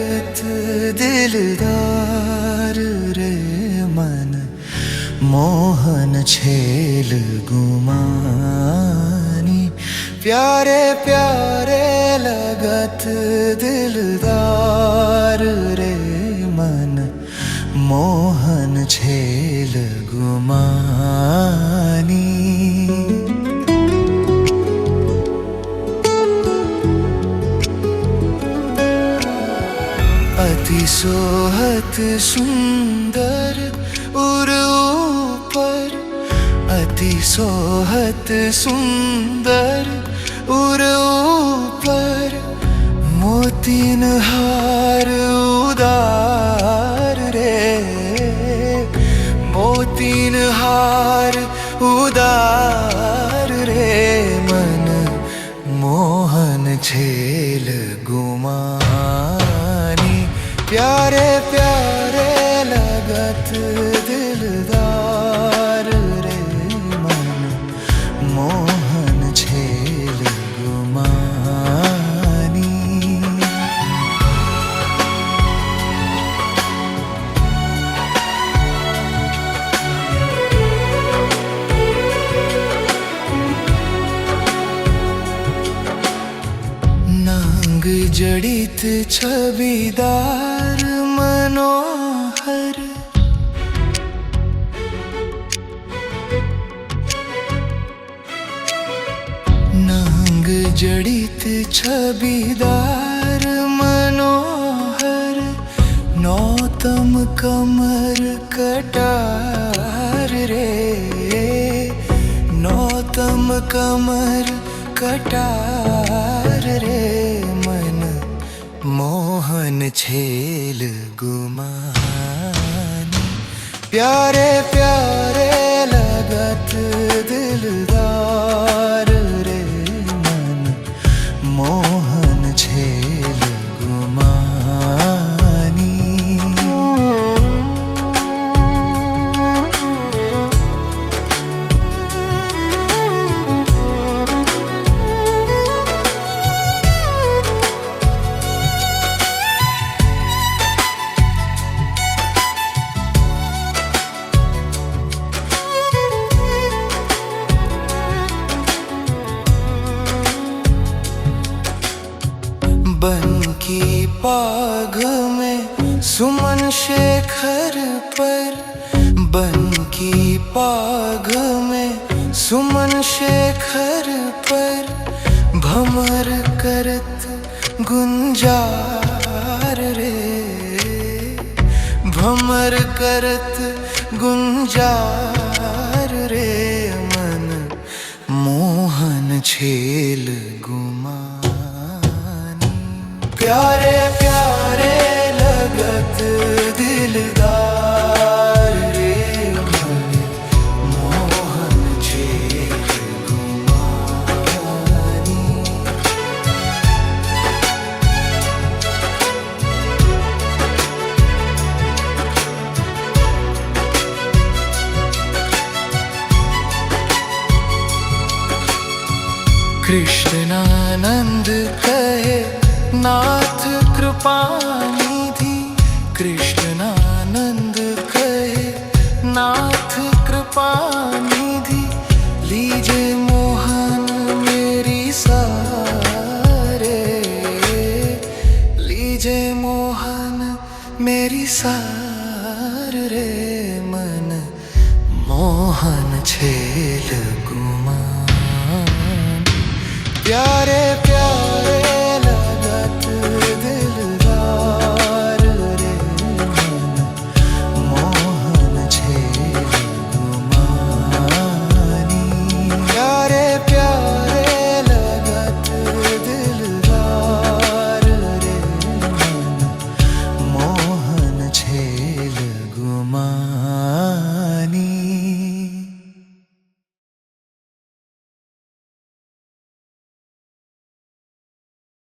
भगत दिलदार रे मन मोहन छेल गुमानी। प्यारे प्यारे लगत दिलदार रे मन मोहन छेल અતિ સોહત સુંદર ઉર ઉપર અતિ સોહત સુંદર ઉર ઉપર મોતીન હાર ઉદાર રે મોતીન હાર ઉદાર રે મન મોહન છે प्यारे प्यारे જડિત છબીદાર મનોહર નંગ જડિત છબીદાર મનોહર નોતમ કમર કટાર રે નોતમ કમર કટાર રે मोहन छेल गुमान। प्यारे प्यारे की पाग में सुमन शेखर पर बन की पाग में सुमन शेखर पर भमर करत गुंजार रे। भमर करत गुंजार रे। मन मोहन छेल गुमानी प्यारे प्यारे लगत दिलदार रे मोहन छेल गुमानी कृष्णानंद कहे नाथ कृपा निधि कृष्णानंद कहे, नाथ कृपा निधि लीजे मोहन मेरी सारे। लीजे मोहन मेरी सार रे मन, मोहन छेल गुमान। प्यारे प्यारे